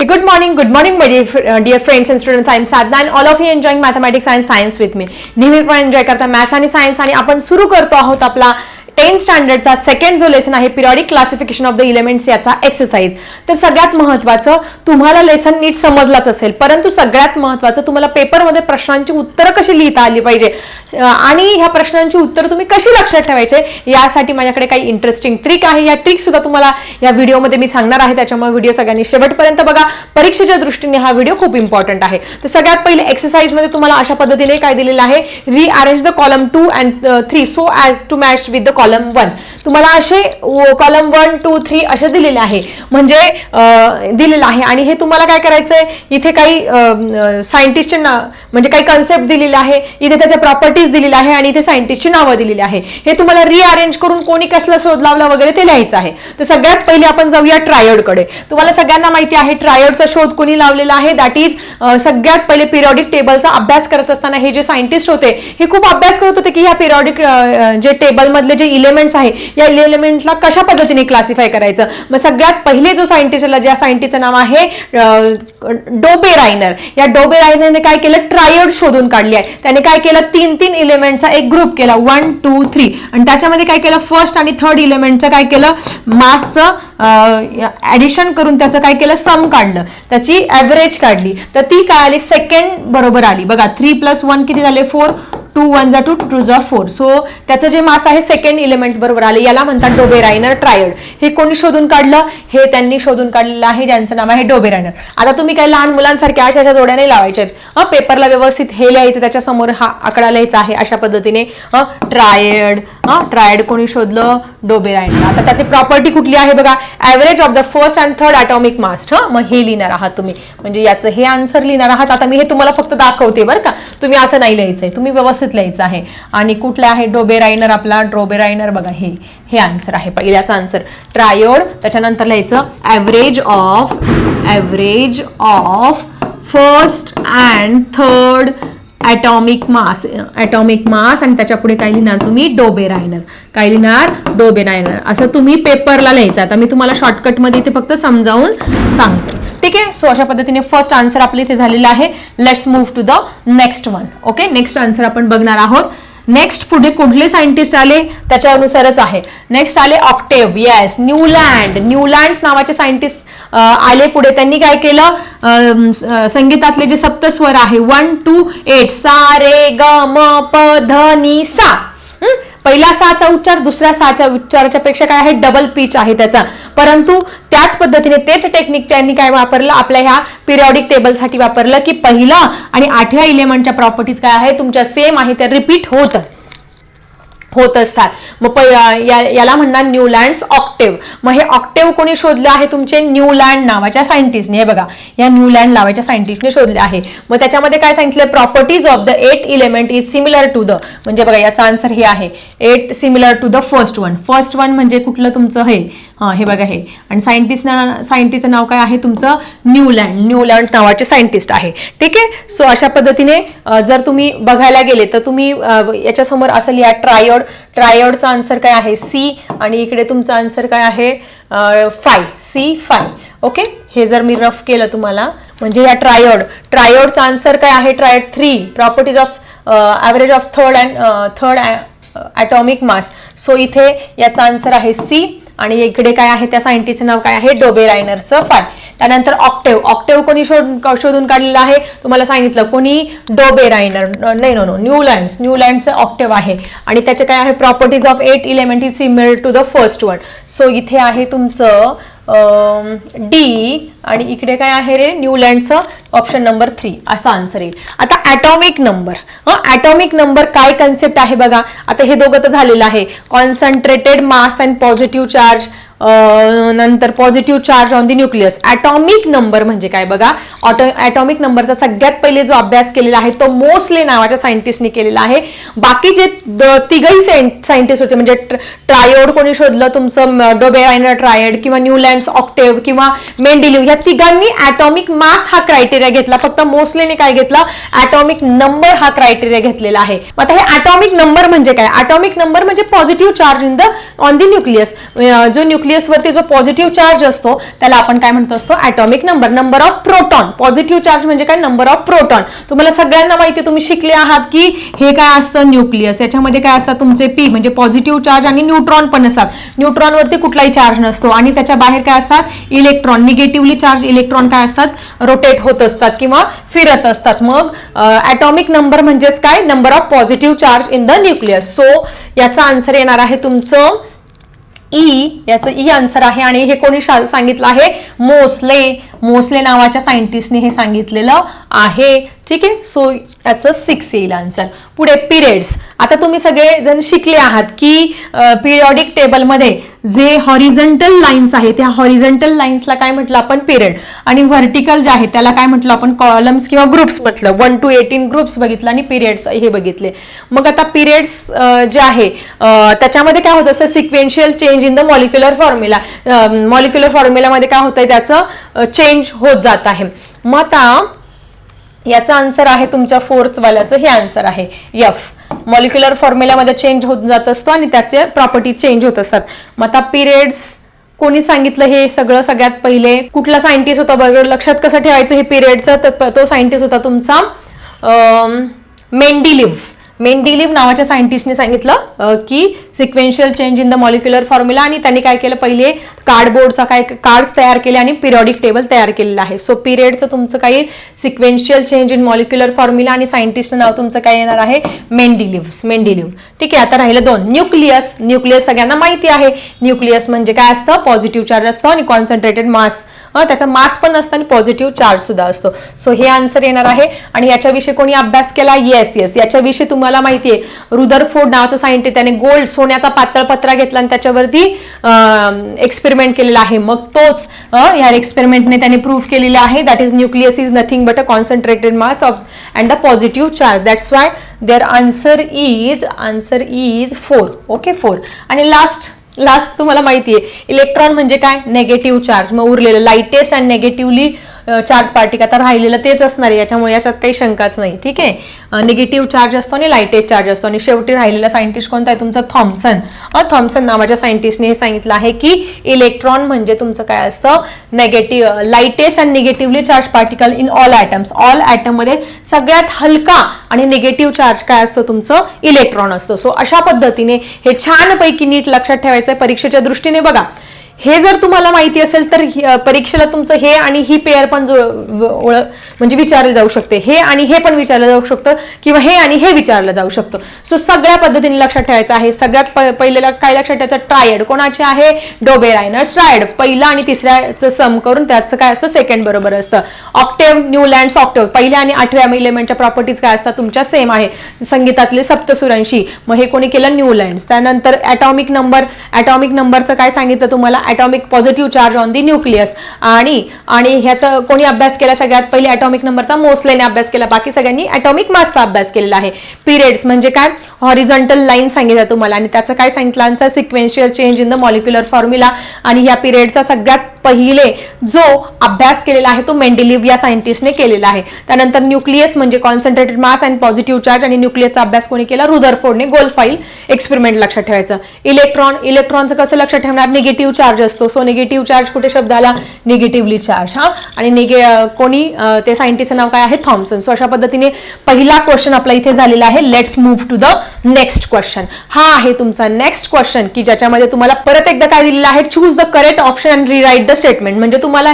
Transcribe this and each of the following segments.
Hey, Good morning, good morning, my dear, dear friends and students. I am Sadna and all of you enjoying mathematics and science with me. नेहमीप्रमाणे enjoy करता maths आणि science आणि आपण सुरू करतो आहोत आपला टेन स्टँडर्डचा सेकंड जो लेसन आहे periodic classification of the elements याचा एक्सरसाइज तर सगळ्यात महत्वाचं तुम्हाला लेसन नीट समजलाच असेल. परंतु सगळ्यात महत्वाचं तुम्हाला पेपरमध्ये प्रश्नांची उत्तरं कशी लिहिता आली पाहिजे? आणि ह्या प्रश्नांची उत्तरं तुम्ही कशी लक्षात ठेवायचे? यासाठी माझ्याकडे काही इंटरेस्टिंग ट्रिक आहे. या ट्रिक सुद्धा तुम्हाला या व्हिडिओमध्ये मी सांगणार आहे. त्याच्यामुळे व्हिडिओ सगळ्यांनी शेवटपर्यंत बघा. परीक्षेच्या दृष्टीने हा व्हिडिओ खूप इम्पॉर्टंट आहे. तर सगळ्यात पहिले एक्सरसाइजमध्ये तुम्हाला अशा पद्धतीने काय दिलेलं आहे? Rearrange the column two and three so as to match with the column one तुम्हाला असे कॉलम वन टू थ्री असे दिलेले आहे. म्हणजे दिलेलं आहे. आणि हे तुम्हाला काय करायचंय? इथे काही सायंटिस्टचे ना म्हणजे काही कन्सेप्ट दिलेले आहे. इथे त्याच्या प्रॉपर्टीज दिलेल्या आहे आणि इथे सायंटिस्टची नावं दिलेली आहे. हे तुम्हाला रिअरेंज करून कोणी कसला शोध लावला वगैरे ते लिहायचं आहे. तर सगळ्यात पहिले आपण जाऊया ट्रायडकडे तुम्हाला सगळ्यांना माहिती आहे ट्रायडचा शोध कोणी लावलेला आहे? दॅट इज सगळ्यात पहिले पिरियॉडिक टेबलचा अभ्यास करत असताना हे जे सायंटिस्ट होते हे खूप अभ्यास करत होते की ह्या पिरियॉडिक जे टेबलमधले जे इलेमेंट्स आहे या इलेमेंटला कशा पद्धतीने क्लासिफाय करायचं? मग सगळ्यात पहिले जो सायंटिस्ट ज्या सायंटिस्टचं नाव आहे डोबे रायनर. या डोबे रायनरने काय केलं? ट्रायड शोधून काढली आहे. त्याने काय केलं? तीन तीन इलेमेंटचा एक ग्रुप केला. वन टू थ्री आणि त्याच्यामध्ये काय केलं? फर्स्ट आणि थर्ड इलेमेंटचं काय केलं? मासचं ऍडिशन करून त्याचं काय केलं? सम काढलं. त्याची ऍव्हरेज काढली. तर ती काय आली? सेकंड बरोबर आली. बघा थ्री प्लस वन किती झाले? फोर टू वन जा टू टू जा फोर. सो त्याचं जे मास आहे सेकंड इलेमेंट बरोबर आले. याला म्हणतात डोबे रायनर ट्रायड. हे कोणी शोधून काढलं? हे त्यांनी शोधून काढलेलं आहे ज्यांचं नाव आहे डोबे रायनर. आता तुम्ही काही लहान मुलांसारख्या अशा अशा जोड्या नाही लावायच्या आहेत. पेपरला व्यवस्थित हे लिहायचं त्याच्यासमोर हा आकडा लिहायचा आहे अशा पद्धतीने. ट्रायड ट्रायड कोणी शोधलं? डोबेराइनर आता त्याची प्रॉपर्टी कुठली आहे बघा? Average of the first and third atomic mass हा मग हे लिहिणार आहात तुम्ही. म्हणजे याचं हे आन्सर लिहिणार आहात. आता मी हे तुम्हाला फक्त दाखवते बरं का. तुम्ही असं नाही लिहायचं आहे. तुम्ही व्यवस्थित लिहायचं आहे. आणि कुठलं आहे? डोबेरायनर आपला. डोबे बघा हे हे आन्सर आहे. पहिल्याचा आन्सर ट्रायोड त्याच्यानंतर लिहायचं average of average of first and third atomic mass atomic mass आणि त्याच्या पुढे काय लिहिणार तुम्ही? डोबे रायनर काय लिहिणार? डोबे रायनर असं तुम्ही पेपरला लिहायचं. आता मी तुम्हाला शॉर्टकटमध्ये इथे फक्त समजावून सांगते. ठीक आहे? सो अशा पद्धतीने फर्स्ट आन्सर आपले इथे झालेलं आहे. Let's move to the next one okay next answer आपण बघणार आहोत. नेक्स्ट पुढे कुठले सायंटिस्ट आले? त्याच्यानुसारच आहे. नेक्स्ट आले ऑक्टेव्ह येस न्यूलँड न्यूलँड नावाचे सायंटिस्ट आले पुढे. त्यांनी काय केलं? संगीतातले जे सप्तस्वर आहे वन टू एट सा रे ग म प ध नि सा. पहिला साचा उच्चार दुसऱ्या साच्या उच्चाराच्या पेक्षा काय आहे? डबल पीच आहे त्याचा. परंतु त्याच पद्धतीने तेच टेक्निक त्यांनी काय वापरलं? आपल्या ह्या पिरियॉडिक टेबलसाठी वापरलं की पहिला आणि आठव्या इलेमेंटच्या प्रॉपर्टीज काय आहे? तुमच्या सेम आहे त्या रिपीट होत होत असतात. मग या- याला म्हणणार न्यूलँड्स ऑक्टेव्ह मग हे ऑक्टेव्ह कोणी शोधलं आहे? तुमचे न्यूलँड नावाच्या सायंटिस्टने. हे बघा या न्यूलँड नावाच्या सायंटिस्टने शोधले आहे. मग त्याच्यामध्ये काय सांगितलं? Properties of the eight element is similar to the म्हणजे बघा याचा आन्सर हे आहे. Eight similar to the first one first one म्हणजे कुठलं तुमचं? हे हां हे बघा हे. आणि सायंटिस्ट सायंटिस्टचं नाव काय आहे तुमचं? न्यूलँड न्यूलँड नावाचे सायंटिस्ट आहे. ठीक आहे? सो अशा पद्धतीने जर तुम्ही बघायला गेले तर तुम्ही याच्यासमोर असं लिहा ट्रायड ट्रायोडचा आन्सर काय आहे? सी आणि इकडे तुमचा आन्सर काय आहे? फाय सी फाय ओके हे जर मी रफ केलं तुम्हाला म्हणजे या ट्रायोड ट्रायडचा आन्सर काय आहे? Triad three properties of average of third and third atomic mass. So इथे याचा आन्सर आहे सी आणि इकडे काय आहे? त्या सायंटिस्टचं नाव काय आहे? डोबे रायनरचं फाय त्यानंतर ऑक्टेव ऑक्टेव कोणी शोध शोधून काढलेला आहे? तुम्हाला सांगितलं कोणी? Dobereiner. नाही नो नो न्यूलँड्स. न्यूलँडचं ऑक्टेव आहे. आणि त्याचे काय आहे? Properties of eight element is similar to the first one so इथे आहे तुमचं डी आणि इकडे काय आहे रे? न्यूलँडचं ऑप्शन नंबर थ्री असा आन्सर येईल. आता ॲटॉमिक नंबर ॲटॉमिक नंबर काय कन्सेप्ट आहे बघा? आता हे दोघं तर झालेलं आहे. Concentrated mass and positive charge नंतर positive charge on the nucleus atomic number म्हणजे काय बघा? ऑटो ॲटॉमिक नंबरचा सगळ्यात पहिले जो अभ्यास केलेला आहे तो मोस्ले नावाच्या सायंटिस्टने केलेला आहे. बाकी जे तिघही सायंटिस्ट होते म्हणजे ट्रायोड कोणी शोधलं तुमचं डोबे ट्रायड किंवा न्यूलँड्स ऑक्टेव किंवा मेंडिलिव्ह या तिघांनी ॲटॉमिक मास हा क्रायटेरिया घेतला. फक्त मोस्लेने काय घेतला? ॲटॉमिक नंबर हा क्रायटेरिया घेतलेला आहे. मग आता हे ॲटॉमिक नंबर म्हणजे काय? ॲटॉमिक नंबर म्हणजे positive charge in the on the nucleus जो न्यूक्लियस न्यूक्लियस वरती जो पॉझिटिव्ह चार्ज असतो त्याला आपण काय म्हणतो असतो? Atomic number number of proton positive charge म्हणजे काय? नंबर ऑफ प्रोटॉन तुम्हाला सगळ्यांना माहिती तुम्ही शिकले आहात की हे काय असतं न्यूक्लियस याच्यामध्ये काय असतात तुमचे पी म्हणजे पॉझिटिव्ह चार्ज आणि न्यूट्रॉन पण असतात. न्यूट्रॉन वरती कुठलाही चार्ज नसतो. आणि त्याच्या बाहेर काय असतात? इलेक्ट्रॉन निगेटिव्हली चार्ज इलेक्ट्रॉन काय असतात? रोटेट होत असतात किंवा फिरत असतात. मग ॲटॉमिक नंबर म्हणजेच काय? Number of positive charge in the nucleus so याचा आन्सर येणार आहे तुमचं ई याचं ई आन्सर आहे आणि हे कोणी शा- सांगितलं आहे? मोसले. मोसले नावाच्या सायंटिस्टने हे सांगितलेलं आहे. ठीक आहे? सो याचं सिक्स येईल आन्सर पुढे पिरियड्स आता तुम्ही सगळे जण शिकले आहात की पिरियॉडिक टेबलमध्ये जे हॉरिझंटल लाईन्स आहेत त्या हॉरिझंटल लाईन्सला काय म्हटलं आपण? पिरियड आणि व्हर्टिकल जे आहे त्याला काय म्हटलं आपण? कॉलम्स किंवा ग्रुप्स म्हटलं. वन टू एटीन ग्रुप्स बघितलं आणि पिरियड्स हे बघितले. मग आता पिरियड्स जे आहे त्याच्यामध्ये काय होतं? असतं sequential change in the molecular formula molecular फॉर्म्युलामध्ये काय होतंय? त्याचं चेंज होत जात आहे. मग आता याचा आन्सर आहे तुमच्या फोर्थ वाल्याचं हे आन्सर आहे. यफ मॉलिक्युलर फॉर्म्युलामध्ये चेंज होत जात असतो आणि त्याचे प्रॉपर्टी चेंज होत असतात. मग आता पिरियड्स कोणी सांगितलं हे सगळं सगळ्यात पहिले? कुठला सायंटिस्ट होता बरोबर लक्षात कसं ठेवायचं हे पिरियडचं तर तो सायंटिस्ट होता तुमचा मेंडिलिव्ह मेंडिलिव्ह नावाच्या सायंटिस्टने सांगितलं की sequential change in the molecular formula आणि त्यांनी काय केलं पहिले कार्डबोर्डचा काय कार्ड्स तयार केले आणि पिरियॉडिक टेबल तयार केलेलं आहे. सो पिरियडचं तुमचं काही sequential change in molecular formula आणि सायंटिस्टचं नाव तुमचं काय येणार आहे? मेंडिलिव्ह मेंडिलिव्ह ठीक आहे आता राहिलं दोन. न्यूक्लियस न्यूक्लियस सगळ्यांना माहिती आहे. न्यूक्लियस म्हणजे काय असतं? पॉझिटिव्ह चार्ज असतो आणि कॉन्सन्ट्रेटेड मास त्याचा मास पण असतं आणि पॉझिटिव्ह चार्ज सुद्धा असतो. सो हे आन्सर येणार आहे. आणि याच्याविषयी कोणी अभ्यास केला? येस येस याच्याविषयी तुम्हाला माहिती आहे रुदरफोर्ड नावाचा सायंटिस्ट त्याने गोल्ड सोन्याचा पातळ पत्रा घेतला आणि त्याच्यावरती एक्सपेरिमेंट केलेला आहे. मग तोच या एक्सपेरिमेंटने त्याने प्रूव्ह केलेलं आहे. That is nucleus is nothing but a concentrated mass of and the positive charge that's why there answer is answer is four okay four आणि लास्ट लास्ट तुम्हाला माहिती आहे इलेक्ट्रॉन म्हणजे काय? नेगेटिव्ह चार्ज मग उरलेलं lightest and negatively charged particle आता राहिलेलं तेच असणार आहे याच्यामुळे याच्यात काही शंकाच नाही ठीक आहे? निगेटिव्ह चार्ज असतो आणि लाईटेज चार्ज असतो. आणि शेवटी राहिलेला सायंटिस्ट कोणता आहे? तुमचा थॉम्सन थॉम्सन नावाच्या सायंटिस्टने हे सांगितलं आहे की इलेक्ट्रॉन म्हणजे तुमचं काय असतं? Negative lightest and negatively charge particle in all atoms all ॲटममध्ये सगळ्यात हलका आणि निगेटिव्ह चार्ज काय असतो? तुमचं इलेक्ट्रॉन असतो. सो अशा पद्धतीने हे छानपैकी नीट लक्षात ठेवायचं आहे परीक्षेच्या दृष्टीने बघा. हे जर तुम्हाला माहिती असेल तर परीक्षेला तुमचं हे आणि ही पेअर पण जो म्हणजे विचारलं जाऊ शकते. हे आणि हे पण विचारलं जाऊ शकतं किंवा हे आणि हे विचारलं जाऊ शकतं. सो सगळ्या पद्धतीने लक्षात ठेवायचं आहे. सगळ्यात प- पहिलेला काय लक्षात ठेवायचं? ट्रायड कोणाचे आहे? डोबेरायनर्स ट्रायड पहिला आणि तिसऱ्याचं सम करून त्याचं काय असतं? सेकंड बरोबर असतं. ऑक्टेव्ह न्यूलँड्स ऑक्टेव्ह पहिल्या आणि आठव्या इलेमेंटच्या प्रॉपर्टीज काय असतात? तुमच्या सेम आहे. संगीतातले सप्तसुरांशी. मग हे कोणी केलं? न्यूलँड्स त्यानंतर ॲटॉमिक नंबर ॲटॉमिक नंबरचं काय सांगितलं तुम्हाला? Atomic positive charge on the nucleus आणि आणि ह्याचा कोणी अभ्यास केला सगळ्यात? पहिले ॲटॉमिक नंबरचा मोसलेने अभ्यास केला. बाकी सगळ्यांनी ॲटॉमिक मासचा अभ्यास केलेला आहे. पिरियड्स म्हणजे काय? हॉरिझॉन्टल लाईन सांगितलं तुम्हाला. आणि त्याचं काय सांगितलं? Answer sequential change in the molecular formula आणि ह्या पिरियडचा सगळ्यात पहिले जो अभ्यास केलेला आहे तो मेंडेलिव्ह या सायंटिस्टने केलेला आहे. त्यानंतर न्यूक्लियस म्हणजे concentrated mass and positive charge आणि न्यूक्लियसचा अभ्यास कोणी केला? रुदरफोर्डने गोल फाईल एक्सपेरिमेंट लक्षात ठेवायचं. इलेक्ट्रॉन इलेक्ट्रॉनचं कसं लक्षात ठेवणार? निगेटिव्ह चार्ज असतो. सो निगेटिव्ह चार्ज कुठे शब्द आला निगेटिव्हली चार्ज हा? आणि निगे कोणी ते सायंटिस्टचं नाव काय आहे? थॉम्सन सो अशा पद्धतीने पहिला क्वेश्चन आपला इथे झालेला आहे. Let's move to the next question हा आहे तुमचा नेक्स्ट क्वेश्चन की ज्याच्यामध्ये तुम्हाला परत एकदा काय दिलेलं आहे? Choose the correct option and rewrite the statement म्हणजे तुम्हाला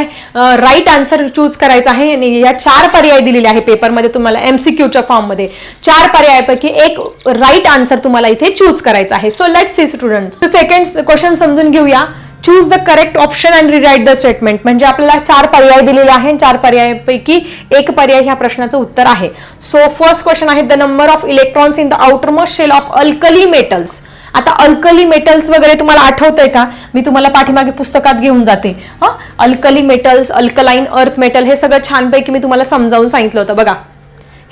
राईट आन्सर चूज करायचा आहे. आणि या चार पर्याय दिलेले आहे पेपरमध्ये तुम्हाला एमसीक्यूच्या फॉर्ममध्ये चार पर्यायापैकी एक राईट आन्सर तुम्हाला इथे चूज करायचा आहे. So let see student second question समजून घेऊया. Choose the correct option and rewrite the statement म्हणजे आपल्याला चार पर्याय दिलेले आहे चार पर्यायापैकी एक पर्याय ह्या प्रश्नाचं उत्तर आहे. सो फर्स्ट क्वेश्चन आहे the number of electrons in the outermost shell of alkali metals आता अल्कली मेटल्स वगैरे तुम्हाला आठवतंय का? मी तुम्हाला पाठीमागे पुस्तकात घेऊन जाते. हा? Alkali metals alkaline earth metal हे सगळं छानपैकी मी तुम्हाला समजावून सांगितलं होतं. बघा.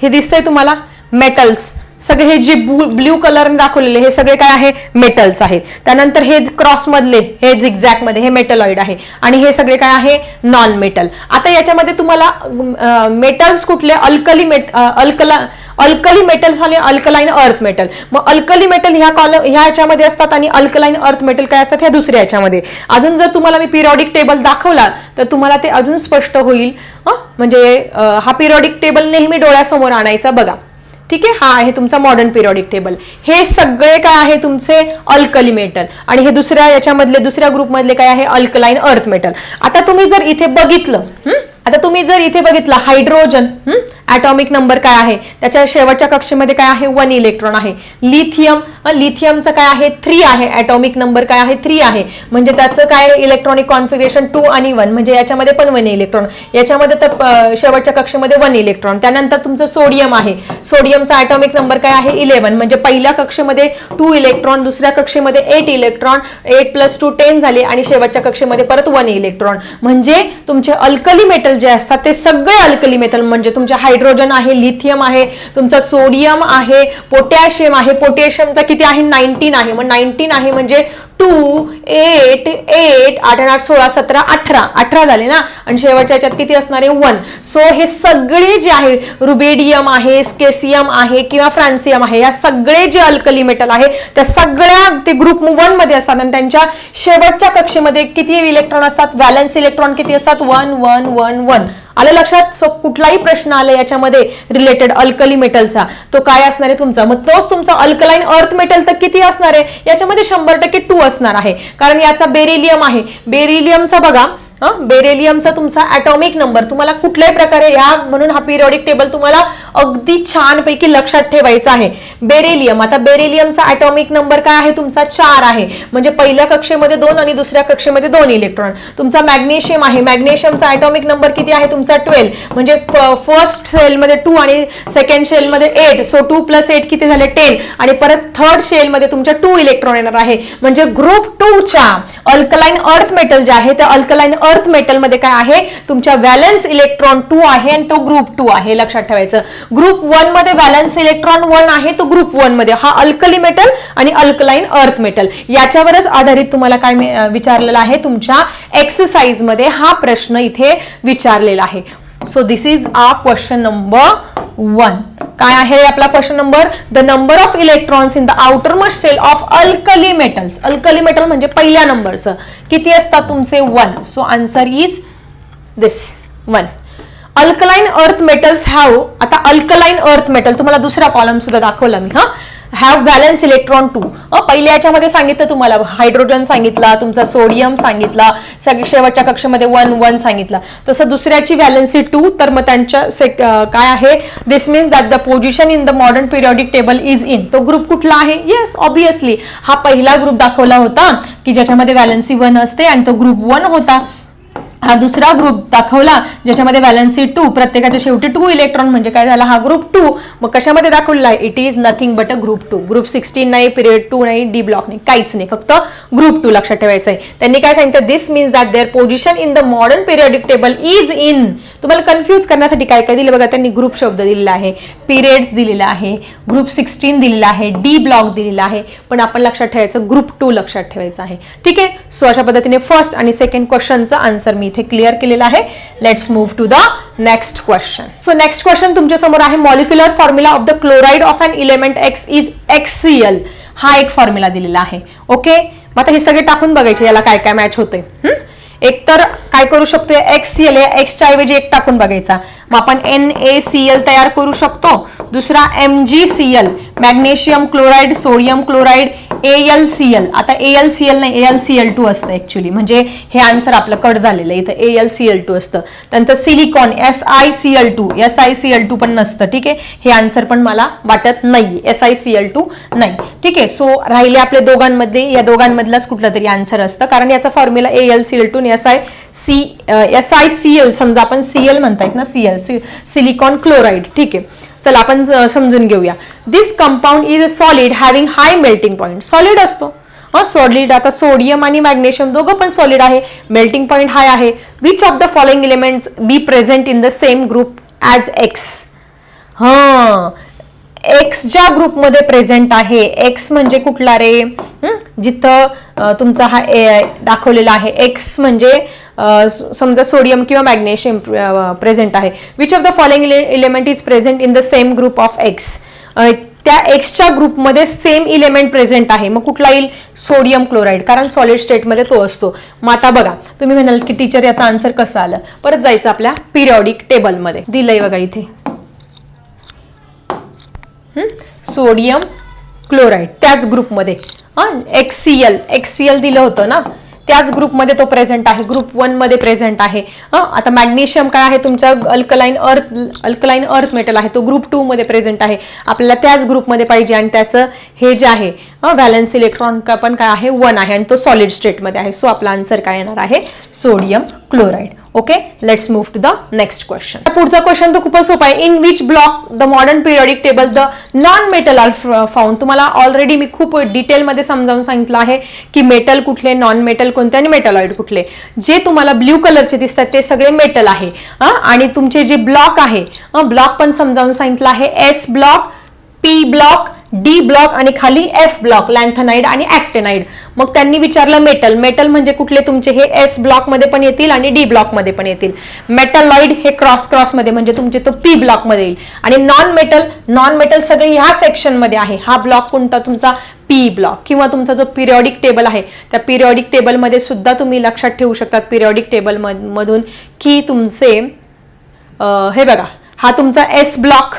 हे दिसतंय तुम्हाला? मेटल्स सगळे हे जे ब्ल्यू कलर दाखवलेले हे सगळे काय आहे? मेटल्स आहेत. त्यानंतर हे क्रॉस मधले हे झिगझॅकमध्ये हे मेटलॉइड आहे. आणि हे सगळे काय आहे? नॉन मेटल आता याच्यामध्ये तुम्हाला मेटल्स कुठले? अल्कली मेट अल्कला अल्कली मेटल्स आणि अल्कलाईन अर्थ मेटल मग अल्कली मेटल ह्या कॉल ह्या याच्यामध्ये असतात आणि अल्कलाईन अर्थ मेटल काय असतात? ह्या दुसऱ्या याच्यामध्ये. अजून जर तुम्हाला मी पिरियॉडिक टेबल दाखवला तर तुम्हाला ते अजून स्पष्ट होईल. म्हणजे हा पिरियॉडिक टेबल नेहमी डोळ्यासमोर आणायचा बघा. ठीक आहे? हा आहे तुमचा मॉडर्न पिरियॉडिक टेबल हे सगळे काय आहे तुमचे? अल्कली मेटल आणि हे दुसऱ्या याच्यामधले दुसऱ्या ग्रुपमधले काय आहे? अल्कलाईन अर्थ मेटल आता तुम्ही जर इथे बघितलं आता तुम्ही जर इथे बघितलं हायड्रोजन ॲटॉमिक नंबर काय आहे? त्याच्या शेवटच्या कक्षेमध्ये काय आहे? वन इलेक्ट्रॉन आहे. लिथियम लिथियमचं काय आहे? थ्री आहे. ॲटॉमिक नंबर काय आहे? थ्री आहे. म्हणजे त्याचं काय इलेक्ट्रॉनिक कॉन्फिगरेशन टू आणि वन म्हणजे याच्यामध्ये पण वन इलेक्ट्रॉन याच्यामध्ये तर शेवटच्या कक्षेमध्ये वन इलेक्ट्रॉन त्यानंतर तुमचं सोडियम आहे. सोडियमचा ॲटॉमिक नंबर काय आहे? इलेव्हन म्हणजे पहिल्या कक्षेमध्ये टू इलेक्ट्रॉन दुसऱ्या कक्षेमध्ये eight electron eight plus two ten झाले आणि शेवटच्या कक्षेमध्ये परत वन इलेक्ट्रॉन म्हणजे तुमचे अल्कली मेटल जे असतात ते सगळे अल्कली मेटल म्हणजे तुमचे हायड्रोजन आहे लिथियम आहे तुमचा सोडियम आहे पोटॅशियम आहे. पोटॅशियमचा किती आहे? नाईन्टीन आहे. मग नाईन्टीन आहे म्हणजे टू एट एट आठ आठ सोळा सतरा अठरा. अठरा झाले ना? आणि शेवटच्या याच्यात किती असणार आहे? वन. सो हे सगळे जे आहे रुबेडियम आहे स्केसियम आहे किंवा फ्रान्सियम आहे या सगळे जे अल्कली मेटल आहे त्या सगळ्या ते ग्रुप वनमध्ये असतात. आणि त्यांच्या शेवटच्या कक्षेमध्ये किती इलेक्ट्रॉन असतात? व्हॅलन्स इलेक्ट्रॉन किती असतात? One one one one. आलं लक्षात? सो कुठलाही प्रश्न आला याच्यामध्ये रिलेटेड अल्कली मेटलचा तो काय असणार आहे तुमचा? मग तोच तुमचा अल्कलाईन अर्थ मेटल तर किती असणार आहे? याच्यामध्ये शंभर टक्के टू असणार आहे. कारण याचा बेरिलियम आहे. बेरिलियमचा बघा बेरेलियमचा तुमचा ॲटॉमिक नंबर तुम्हाला कुठल्याही प्रकारे या म्हणून हा पिरियॉडिक टेबल तुम्हाला अगदी छानपैकी लक्षात ठेवायचा आहे. बेरेलियम. आता बेरेलियमचा ॲटॉमिक नंबर काय आहे? तुमचा चार आहे. म्हणजे पहिल्या कक्षेमध्ये दोन आणि दुसऱ्या कक्षेमध्ये दोन इलेक्ट्रॉन तुमचा मॅग्नेशियम आहे. मॅग्नेशियमचा ॲटॉमिक नंबर किती आहे? तुमचा ट्वेल्व म्हणजे फर्स्ट सेलमध्ये टू आणि सेकंड सेलमध्ये eight so two plus eight किती झाले? टेन आणि परत थर्ड सेलमध्ये तुमच्या टू इलेक्ट्रॉन येणार आहे. म्हणजे ग्रुप टूच्या अल्कलाईन अर्थ मेटल जे आहे त्या अल्कलाईन अर्थ अर्थ मेटलमध्ये काय आहे? तुमच्या व्हॅलन्स इलेक्ट्रॉन टू आहे आणि तो ग्रुप टू आहे लक्षात ठेवायचं. ग्रुप वनमध्ये व्हॅलन्स इलेक्ट्रॉन वन आहे तो ग्रुप वनमध्ये. हा अल्कली मेटल आणि अल्कलाईन अर्थ मेटल याच्यावरच आधारित तुम्हाला काय विचारलेलं आहे? तुमच्या एक्सरसाइजमध्ये हा प्रश्न इथे विचारलेला आहे. So this is a question number one काय आहे आपला question number? The number of electrons in the outermost shell of alkali metals alkali metal म्हणजे पहिल्या नंबरचं किती असतात तुमचे? One so answer is this one alkaline earth metals have आता अल्कलाईन अर्थ मेटल तुम्हाला दुसरा कॉलम सुद्धा दाखवला मी हा? हॅव व्हॅलन्स इलेक्ट्रॉन टू पहिल्या याच्यामध्ये सांगितलं तुम्हाला हायड्रोजन सांगितला तुमचा सोडियम सांगितला सगळी शेवटच्या कक्षेमध्ये वन वन सांगितला. तसं दुसऱ्याची व्हॅलन्सी टू तर मग त्यांच्या सेक काय आहे? This means that the position in the modern periodic table is in तो ग्रुप कुठला आहे? येस ऑब्विसली हा पहिला ग्रुप दाखवला होता की ज्याच्यामध्ये व्हॅलन्सी वन असते आणि तो ग्रुप वन होता. हा दुसरा ग्रुप दाखवला ज्याच्यामध्ये व्हॅलन्सी टू प्रत्येकाच्या शेवटी टू इलेक्ट्रॉन म्हणजे काय झाला? हा ग्रुप टू मग कशामध्ये दाखवला? आहे it is nothing but a group two group sixteen नाही पिरियड टू नाही डी ब्लॉक नाही काहीच नाही. फक्त ग्रुप टू लक्षात ठेवायचं आहे त्यांनी काय सांगितलं? This means that their position in the modern periodic table is in तुम्हाला कन्फ्यूज करण्यासाठी काय काय दिलं? बघा त्यांनी ग्रुप शब्द दिलेला आहे पिरियड्स दिलेला आहे ग्रुप सिक्स्टीन दिलेला आहे डी ब्लॉक दिलेला आहे. पण आपण लक्षात ठेवायचं ग्रुप टू लक्षात ठेवायचं आहे. ठीक आहे? सो अशा पद्धतीने फर्स्ट आणि सेकंड क्वेश्चनचा आन्सर मी इथे क्लिअर केलेला आहे. Let's move to the next question so next question तुमच्यासमोर आहे molecular formula of the chloride of an element X is XCL हा एक फॉर्म्युला दिलेला आहे. ओके मग आता हे सगळे टाकून बघायचे याला काय काय मॅच होते एक तर काय करू शकतो एक्स सी एल एक्सच्या ऐवजी एक टाकून बघायचा. मग आपण एन ए सी एल तयार करू शकतो. दुसरा M G C L magnesium chloride sodium chloride A L C L आता ए एल सी एल नाही A L C L two असतं ऍक्च्युली म्हणजे हे आन्सर आपलं कट झालेलं आहे. इथं A L C L two असतं. त्यानंतर silicon S I C L two S I C L two पण नसतं ठीक आहे? हे आन्सर पण मला वाटत नाही S I C L two नाही. ठीक आहे? सो राहिले आपल्या दोघांमध्ये. या दोघांमधलाच कुठला तरी आन्सर असतं. कारण याचा formula A L C L two S I C S I C L समजा आपण सी एल म्हणतायत ना सी एल सिलिकॉन क्लोराईड ठीक आहे? चला आपण समजून घेऊया. This compound is a solid having high melting point solid असतो. हा सॉलिड आता सोडियम आणि मॅग्नेशियम दोघं पण सॉलिड आहे. मेल्टिंग पॉईंट हाय आहे. Which of the following elements be present in the same group as X हां. एक्स ज्या ग्रुपमध्ये प्रेझेंट आहे एक्स म्हणजे कुठला रे? जिथं तुमचा हा ए दाखवलेला आहे. एक्स म्हणजे समजा सोडियम किंवा मॅग्नेशियम प्रेझेंट आहे. Which of the following element is present in the same group of X त्या एक्सच्या ग्रुपमध्ये सेम इलेमेंट प्रेझेंट आहे. मग कुठला येईल सोडियम क्लोराईड कारण सॉलिड स्टेटमध्ये तो असतो. मग आता बघा तुम्ही म्हणाल की टीचर याचा आन्सर कसं आलं? परत जायचं आपल्या पिरियॉडिक टेबलमध्ये दिलंय बघा इथे. सोडियम क्लोराईड त्याच ग्रुपमध्ये हा एक्सीएल एक्सीएल दिलं होतं ना? त्याच ग्रुपमध्ये तो प्रेझेंट आहे. ग्रुप वनमध्ये प्रेझेंट आहे. हं, आता मॅग्नेशियम काय आहे? तुमचा अल्कलाईन अर्थ अल्कलाईन अर्थ मेटल आहे. तो ग्रुप टू मध्ये प्रेझेंट आहे. आपल्याला त्याच ग्रुपमध्ये पाहिजे आणि त्याचं हे जे आहे व्हॅलन्स इलेक्ट्रॉन का पण काय आहे? वन आहे. आणि तो सॉलिड स्टेटमध्ये आहे. सो आपला आन्सर काय येणार आहे? Sodium chloride okay let's move to the next question पुढचा क्वेश्चन तर खूपच सोपा आहे. In which block the modern periodic table the non metal are found तुम्हाला ऑलरेडी मी खूप डिटेलमध्ये समजावून सांगितलं आहे की मेटल कुठले नॉन मेटल कोणते आणि मेटलॉइड कुठले. जे तुम्हाला ब्ल्यू कलरचे दिसतात ते सगळे मेटल आहे. आणि तुमचे जे ब्लॉक आहे ब्लॉक पण समजावून सांगितलं आहे. S block P block D block आणि खाली एफ ब्लॉक लँथनाईड आणि ऍक्टेनाईड मग त्यांनी विचारलं मेटल मेटल म्हणजे कुठले तुमचे? हे एस ब्लॉकमध्ये पण येतील आणि डी ब्लॉकमध्ये पण येतील. मेटलॉइड हे क्रॉस क्रॉसमध्ये म्हणजे तुमचे तो पी ब्लॉकमध्ये येईल. आणि नॉन मेटल नॉन मेटल सगळे ह्या सेक्शनमध्ये आहे. हा ब्लॉक कोणता? तुमचा पी ब्लॉक किंवा तुमचा जो पिरियॉडिक टेबल आहे त्या पिरियॉडिक टेबलमध्ये सुद्धा तुम्ही लक्षात ठेवू शकतात पिरियॉडिक टेबल मधून की तुमचे हे बघा. हा तुमचा एस ब्लॉक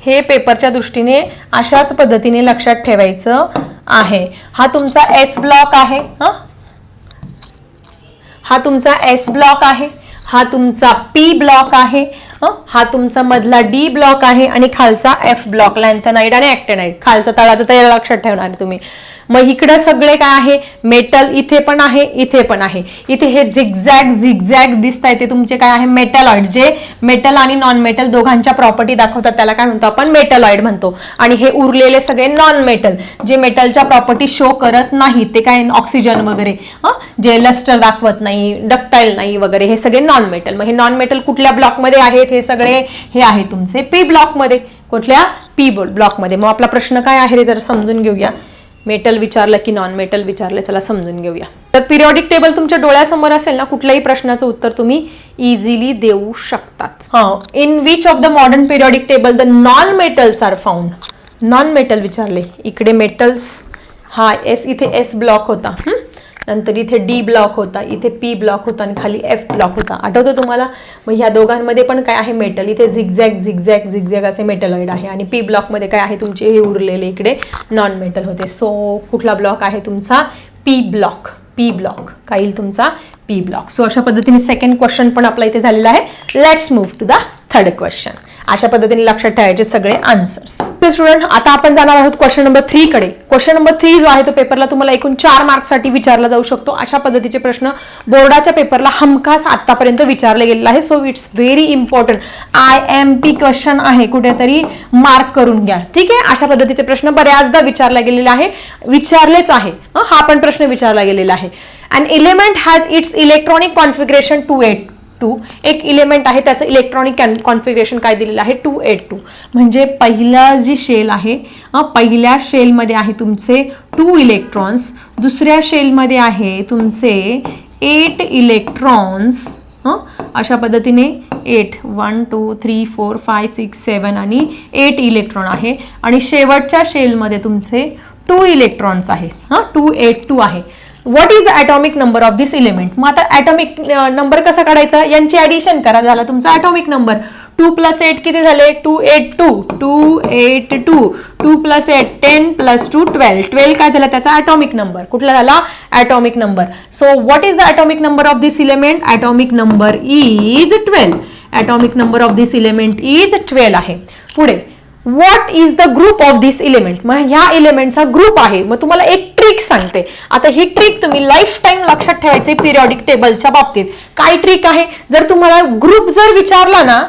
हे पेपरच्या दृष्टीने अशाच पद्धतीने लक्षात ठेवायचं आहे हा तुमचा एस ब्लॉक आहे हं? हा तुमचा एस ब्लॉक आहे हा तुमचा पी ब्लॉक आहे हा तुमचा मधला डी ब्लॉक आहे आणि खालचा एफ ब्लॉक लॅन्थनाइड आणि ऍक्टेनाईड खालचा तळाचा तर लक्षात ठेवणार आहे तुम्ही. मग इकडं सगळे काय आहे? मेटल इथे पण आहे इथे पण आहे. इथे हे झिगझॅग झिगझॅग दिसत आहे ते तुमचे काय आहे? मेटलॉइड जे मेटल आणि नॉन मेटल दोघांच्या प्रॉपर्टी दाखवतात त्याला काय म्हणतो आपण? मेटलॉइड म्हणतो. आणि हे उरलेले सगळे नॉन मेटल जे मेटलच्या प्रॉपर्टी शो करत नाहीत ते काय ऑक्सिजन वगैरे. जे लस्टर दाखवत नाही डक्टाईल नाही वगैरे हे सगळे नॉन मेटल मग हे नॉन मेटल कुठल्या ब्लॉकमध्ये आहेत? हे सगळे हे आहे तुमचे. पी ब्लॉकमध्ये कुठल्या? पी ब्लॉकमध्ये मग आपला प्रश्न काय आहे हे जरा समजून घेऊया. मेटल विचारलं की नॉन मेटल विचारलं चला समजून घेऊया. तर पिरियॉडिक टेबल तुमच्या डोळ्यासमोर असेल ना कुठल्याही प्रश्नाचं उत्तर तुम्ही इझिली देऊ शकतात. हा. In which of the modern periodic table the non metals are found non metal विचारले. इकडे मेटल्स हा एस इथे एस ब्लॉक होता. हं? नंतर इथे डी ब्लॉक होता इथे पी ब्लॉक होता आणि खाली एफ ब्लॉक होता. आठवतं तुम्हाला? मग ह्या दोघांमध्ये पण काय आहे मेटल इथे झिगझॅग झिगझॅग झिगझॅग असे मेटलॉइड आहे आणि पी ब्लॉकमध्ये काय आहे तुमचे? हे उरलेले इकडे नॉन मेटल होते. सो कुठला ब्लॉक आहे तुमचा? पी ब्लॉक पी ब्लॉक काय येईल तुमचा? पी ब्लॉक सो अशा पद्धतीने सेकंड क्वेश्चन पण आपला इथे झालेला आहे. Let's move to the third question अशा पद्धतीने लक्षात ठेवायचे सगळे आन्सर्स स्टुडंट आता आपण जाणार आहोत क्वेश्चन नंबर थ्री कडे. क्वेश्चन नंबर थ्री जो आहे तो पेपरला तुम्हाला एकूण चार मार्क्ससाठी विचारला जाऊ शकतो. अशा पद्धतीचे प्रश्न बोर्डाच्या पेपरला हमखास आतापर्यंत विचारले गेलेला आहे so it's very important I M P question आहे. कुठेतरी मार्क करून घ्या. ठीक आहे? अशा पद्धतीचे प्रश्न बऱ्याचदा विचारला गेलेला आहे विचारलेच आहे. हा? पण प्रश्न विचारला गेलेला आहे. And element has its electronic configuration two eight two. एक इलेमेंट आहे त्याचं इलेक्ट्रॉनिक कॉन्फिगरेशन काय दिलेलं आहे? टू एट टू म्हणजे पहिला जी शेल आहे पहिल्या शेलमध्ये आहे तुमचे टू इलेक्ट्रॉन्स दुसऱ्या शेलमध्ये आहे तुमचे एट इलेक्ट्रॉन्स अशा पद्धतीने eight one two three four five six seven आणि एट इलेक्ट्रॉन आहे. आणि शेवटच्या शेलमध्ये तुमचे टू इलेक्ट्रॉन्स आहे. हां टू एट टू आहे. What is the atomic number of this element मग आता ॲटॉमिक नंबर कसा काढायचा? यांची ॲडिशन करा. झाला तुमचा atomic number two plus eight किती झाले? Two eight two two eight two two plus eight ten plus two twelve twelve काय झाला? त्याचा ॲटॉमिक नंबर कुठला झाला? Atomic number so what is the atomic number of this element atomic number is twelve atomic number of this element is twelve आहे. पुढे what is the group of this element मग ह्या इलेमेंटचा group आहे. मग तुम्हाला एक ट्रिक सांगते. आता ही ट्रिक तुम्ही लाईफ टाईम लक्षात ठेवायची पिरियॉडिक टेबलच्या बाबतीत. काय ट्रिक आहे? जर तुम्हाला ग्रुप जर विचारला ना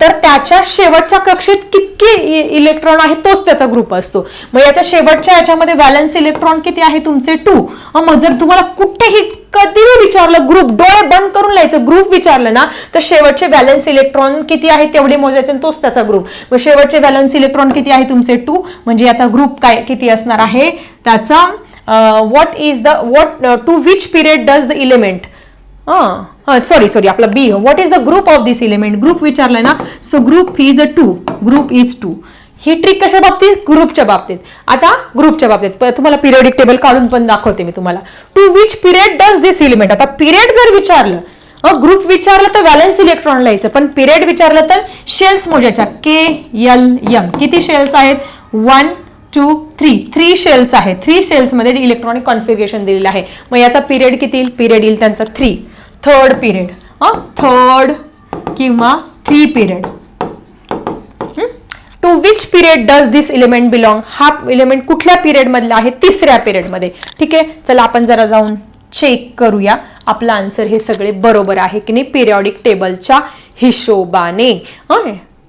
तर त्याच्या शेवटच्या कक्षेत कितके इलेक्ट्रॉन आहे तोच त्याचा ग्रुप असतो. मग याच्या शेवटच्या याच्यामध्ये व्हॅलन्स इलेक्ट्रॉन किती आहे तुमचे? टू मग जर तुम्हाला कुठेही कधीही विचारलं ग्रुप डोळे बंद करून लिहायचं ग्रुप विचारलं ना तर शेवटचे व्हॅलन्स इलेक्ट्रॉन किती आहे? तेवढे मोजायचे आणि तोच त्याचा ग्रुप मग शेवटचे व्हॅलन्स इलेक्ट्रॉन किती आहे तुमचे? टू म्हणजे याचा ग्रुप काय किती असणार आहे? त्याचा what is the what to which period does the element sorry sorry आपला बी what is the group of this element group विचारलाय ना? So group is a two group is two he trick कशा बाबतीत? ग्रुपच्या बाबतीत. आता ग्रुपच्या बाबतीत. तुम्हाला पिरियडिक टेबल काढून पण दाखवते मी तुम्हाला. To which period does this element आता पिरियड जर विचारलं ग्रुप विचारलं तर व्हॅलेन्स इलेक्ट्रॉन लिहायचं पण पिरियड विचारलं तर शेल्स मोजायच्या. के एल एम किती शेल्स आहेत? One two three three shells आहे थ्री शेल्समध्ये इलेक्ट्रॉनिक कॉन्फिगरेशन दिलेलं आहे. मग याचा पिरियड किती येईल? पिरियड येईल त्यांचा थ्री थर्ड पिरियड थर्ड किंवा three period to which period does this element belong हा इलिमेंट कुठल्या पिरियड मधला आहे? तिसऱ्या पिरियडमध्ये ठीक आहे? चला आपण जरा जाऊन चेक करूया. आपलं आन्सर हे सगळे बरोबर आहे की नाही? पिरियॉडिक टेबलच्या हिशोबाने.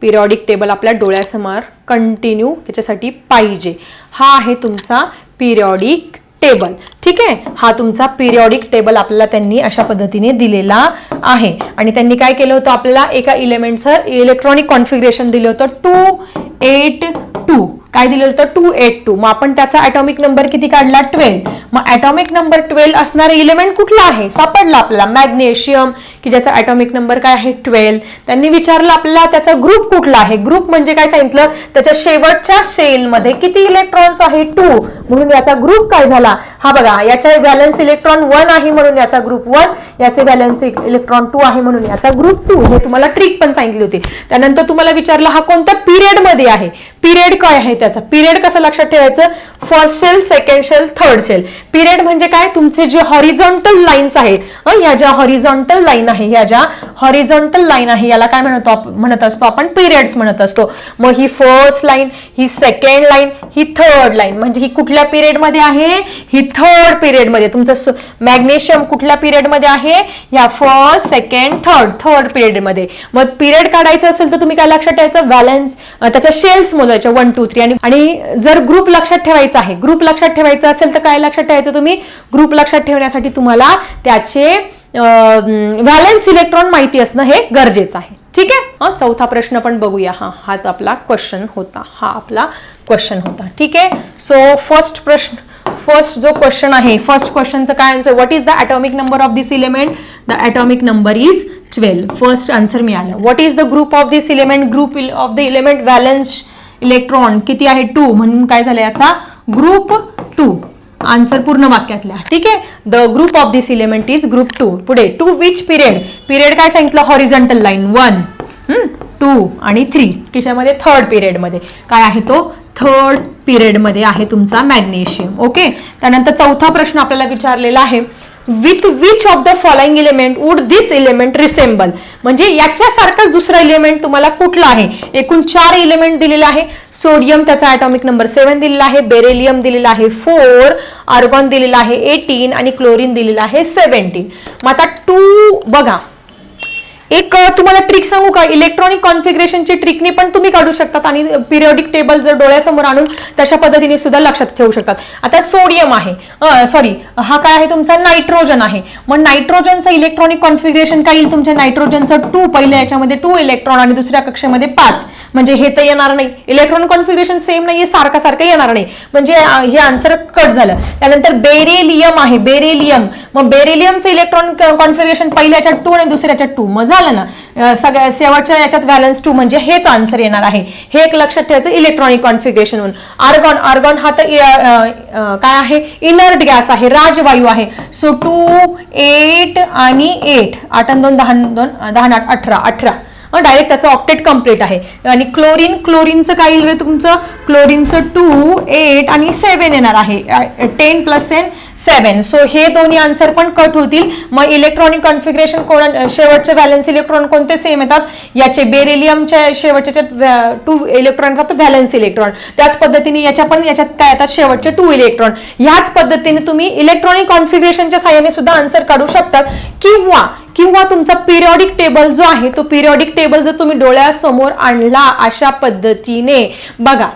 पिरियॉडिक टेबल आपल्या डोळ्यासमोर कंटिन्यू त्याच्यासाठी पाहिजे. हा आहे तुमचा पिरियॉडिक टेबल ठीक आहे? हा तुमचा पिरियॉडिक टेबल आपल्याला त्यांनी अशा पद्धतीने दिलेला आहे. आणि त्यांनी काय केलं होतं? आपल्याला एका इलेमेंटचं इलेक्ट्रॉनिक कॉन्फिगरेशन दिलं होतं. टू एट टू काय दिलं होतं? टू एट टू मग आपण त्याचा ॲटॉमिक नंबर किती काढला? ट्वेल्व मग ॲटॉमिक नंबर ट्वेल्व असणारा इलेमेंट कुठला आहे? सापडला आपल्याला. मॅग्नेशियम की ज्याचा ॲटॉमिक नंबर काय आहे? ट्वेल्व त्यांनी विचारलं आपल्याला त्याचा ग्रुप कुठला आहे? ग्रुप म्हणजे काय सांगितलं? त्याच्या शेवटच्या सेलमध्ये किती इलेक्ट्रॉन्स आहे? टू म्हणून याचा ग्रुप काय झाला? हा बघा याचा व्हॅलन्स इलेक्ट्रॉन वन आहे म्हणून याचा ग्रुप वन याचे व्हॅलन्स इलेक्ट्रॉन टू आहे म्हणून याचा ग्रुप टू हे तुम्हाला ट्रिक पण सांगितली होती. त्यानंतर तुम्हाला विचारलं हा कोणत्या पिरियडमध्ये आहे? पिरियड काय आहे त्याचा पिरियड कसं लक्षात ठेवायचं? First shell second shell third shell period म्हणजे काय? तुमचे जे हॉरिझॉन्टल लाईन्स आहेत या ज्या हॉरिझॉन्टल लाईन आहे या ज्या हॉरिझॉन्टल लाईन आहे याला काय म्हणतो म्हणत असतो आपण? पिरियड्स म्हणत असतो. मग ही फर्स्ट लाईन ही सेकंड लाईन ही थर्ड लाईन म्हणजे ही कुठल्या पिरियडमध्ये आहे? ही थर्ड पिरियडमध्ये तुमचं मॅग्नेशियम कुठल्या पिरियडमध्ये आहे? या फर्स्ट सेकंड थर्ड थर्ड पिरियडमध्ये मग पिरियड काढायचं असेल तर तुम्ही काय लक्षात ठेवायचं? बॅलन्स त्याच्या शेल्स मोजायच्या वन टू थ्री आणि आणि जर ग्रुप लक्षात ठेवायचा आहे ग्रुप लक्षात ठेवायचा असेल तर काय लक्षात ठेवायचं तुम्ही? ग्रुप लक्षात ठेवण्यासाठी तुम्हाला त्याचे व्हॅलेन्स इलेक्ट्रॉन माहिती असणं हे गरजेचं आहे. ठीक आहे? हा चौथा प्रश्न पण बघूया. हा हा आपला क्वेश्चन होता. हा आपला क्वेश्चन होता. ठीक आहे? सो फर्स्ट प्रश्न फर्स्ट जो क्वेश्चन आहे फर्स्ट क्वेश्चनचं काय answer what is the atomic number of this element the atomic number is twelve first answer मिळालं. What is the group of this element group of the element valence electron किती आहे? To. म्हणून काय झालं याचा? Group to. Answer पूर्ण वाक्यातल्या. ठीक आहे? The group of this element is group two पुढे. टू विच पिरियड पिरियड काय सांगितलं? हॉरिझॉन्टल लाईन वन टू आणि थ्री किशामध्ये? थर्ड पिरियडमध्ये काय आहे तो? थर्ड पिरियडमध्ये आहे तुमचा मॅग्नेशियम. ओके त्यानंतर चौथा प्रश्न आपल्याला विचारलेला आहे. With which of the following element would this element resemble म्हणजे याच्यासारखाच दुसरा इलिमेंट तुम्हाला कुठला आहे? एकूण चार इलिमेंट दिलेला आहे. सोडियम त्याचा ॲटॉमिक नंबर सेवन दिलेला आहे. बेरेलियम दिलेला आहे फोर आर्गॉन दिलेला आहे एटीन आणि क्लोरीन दिलेला आहे सेव्हन्टीन मग आता टू बघा. एक तुम्हाला ट्रिक सांगू का? इलेक्ट्रॉनिक कॉन्फिगरेशनची ट्रिकने पण तुम्ही काढू शकतात आणि पिरियॉडिक टेबल जर डोळ्यासमोर आणून तशा पद्धतीने सुद्धा लक्षात ठेवू शकतात. आता सोडियम आहे. सॉरी हा काय आहे? तुमचा नायट्रोजन आहे. मग नायट्रोजनचं इलेक्ट्रॉनिक कॉन्फिगरेशन काय येईल? तुमच्या नायट्रोजनचं टू पहिल्या याच्यामध्ये टू इलेक्ट्रॉन आणि दुसऱ्या कक्षेमध्ये पाच. म्हणजे हे तर येणार नाही. इलेक्ट्रॉन कॉन्फिगरेशन सेम नाहीये सारखं सारखं येणार नाही. म्हणजे हे आन्सर कट झालं. त्यानंतर बेरेलियम आहे. बेरेलियम मग बेरेलियमचं इलेक्ट्रॉन कॉन्फिगरेशन पहिल्या टू आणि दुसऱ्या टू मग झालं ना सगळ्या शेवटच्या याच्यात व्हॅलन्स टू म्हणजे हेच आन्सर येणार आहे. हे एक लक्षात ठेवायचं इलेक्ट्रॉनिक कॉन्फिगरेशन म्हणून. आर्गॉन आर्गॉन हा तर काय आहे? इनर्ट गॅस आहे राजवायू आहे. सो टू एट आणि एट आठ दोन दहा दोन दहा आठ अठरा अठरा. डायरेक्ट त्याचं ऑक्टेट कंप्लीट आहे. आणि क्लोरीन क्लोरीनचं काय येईल रे तुमचं? क्लोरीनचं टू एट आणि सेवन येणार आहे. Ten plus ten seven so हे दोन्ही आन्सर पण कट होतील. मग इलेक्ट्रॉनिक कॉन्फिगरेशन कोण शेवटचे व्हॅलन्स इलेक्ट्रॉन कोणते सेम येतात? याचे बेरेलियमच्या शेवटचे टू इलेक्ट्रॉन येतात व्हॅलन्स इलेक्ट्रॉन त्याच पद्धतीने याच्या पण याच्यात काय येतात? शेवटचे टू इलेक्ट्रॉन ह्याच पद्धतीने तुम्ही इलेक्ट्रॉनिक कॉन्फिगरेशनच्या साह्याने सुद्धा आन्सर काढू शकतात किंवा किंवा तुमचा पिरियॉडिक टेबल जो आहे तो पिरियॉडिक टेबल जर तुम्ही डोळ्यासमोर आणला अशा पद्धतीने. बघा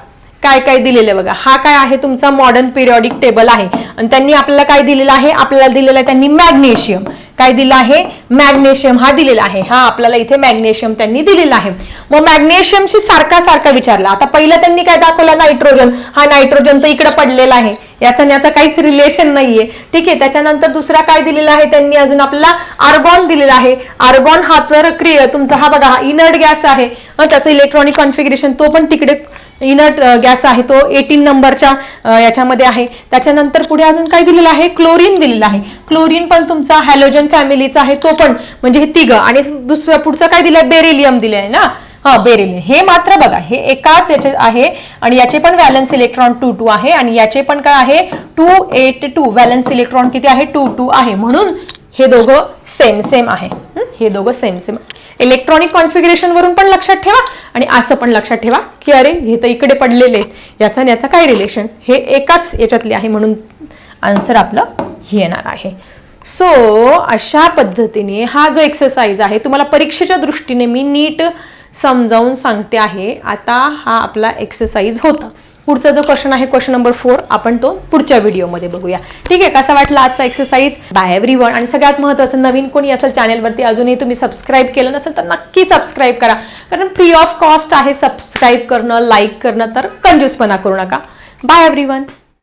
काय काय दिलेलं बघा. हा काय आहे? तुमचा मॉडर्न पिरियॉडिक टेबल आहे. आणि त्यांनी आपल्याला काय दिलेलं आहे? आपल्याला दिलेलं आहे त्यांनी मॅग्नेशियम काय दिलं आहे? मॅग्नेशियम हा दिलेला आहे. हा आपल्याला इथे मॅग्नेशियम त्यांनी दिलेला आहे. मग मॅग्नेशियमशी सारखा सारखा विचारला. आता पहिलं त्यांनी काय दाखवला? नायट्रोजन हा नायट्रोजन तर इकडे पडलेला आहे. याचा याचा काहीच रिलेशन नाहीये. ठीक आहे? त्याच्यानंतर दुसरा काय दिलेला आहे? त्यांनी अजून आपल्याला आर्गॉन दिलेला आहे. आर्गॉन हा तर क्रिय तुमचा हा बघा हा इनर्ट गॅस आहे. त्याचं इलेक्ट्रॉनिक कॉन्फिगरेशन तो पण तिकडे इनर्ट गॅस आहे तो एटीन नंबरच्या याच्यामध्ये आहे. त्याच्यानंतर पुढे अजून काय दिलेलं आहे? क्लोरीन दिलेलं आहे. क्लोरीन पण तुमचा हॅलोजन फॅमिलीचा आहे तो पण म्हणजे हे तिघ. आणि दुसरं पुढचं काय दिलंय? बेरिलियम दिलं आहे ना? हा बेरिलियम. हे मात्र बघा हे एकाच याचे आहे आणि याचे पण व्हॅलन्स इलेक्ट्रॉन टू टू आहे आणि याचे पण काय आहे? Two eight two. Valence electron किती आहे? टू टू आहे. म्हणून हे दोघं सेम सेम आहे. हे? दोघं सेम सेम इलेक्ट्रॉनिक कॉन्फिगरेशन वरून पण लक्षात ठेवा आणि असं पण लक्षात ठेवा की अरे हे तर इकडे पडलेले याचा आणि याचा काय रिलेशन हे एकाच याच्यातले आहे म्हणून आन्सर आपलं येणार आहे. सो अशा पद्धतीने हा जो एक्सरसाइज आहे तुम्हाला परीक्षेच्या दृष्टीने मी नीट समजावून सांगते आहे. आता हा आपला एक्सरसाइज होता. पुढचा जो क्वेश्चन आहे क्वेश्चन नंबर फोर आपण तो पुढच्या व्हिडिओमध्ये बघूया. ठीक आहे कसा वाटला आजचा एक्सरसाइज बाय एव्हरी वन आणि सगळ्यात महत्त्वाचं नवीन कोणी असेल चॅनलवरती अजूनही तुम्ही सबस्क्राईब केलं नसेल तर नक्की सबस्क्राईब करा. कारण फ्री ऑफ कॉस्ट आहे सबस्क्राईब करणं लाईक करणं तर कंजूसपणा करू नका. Bye every one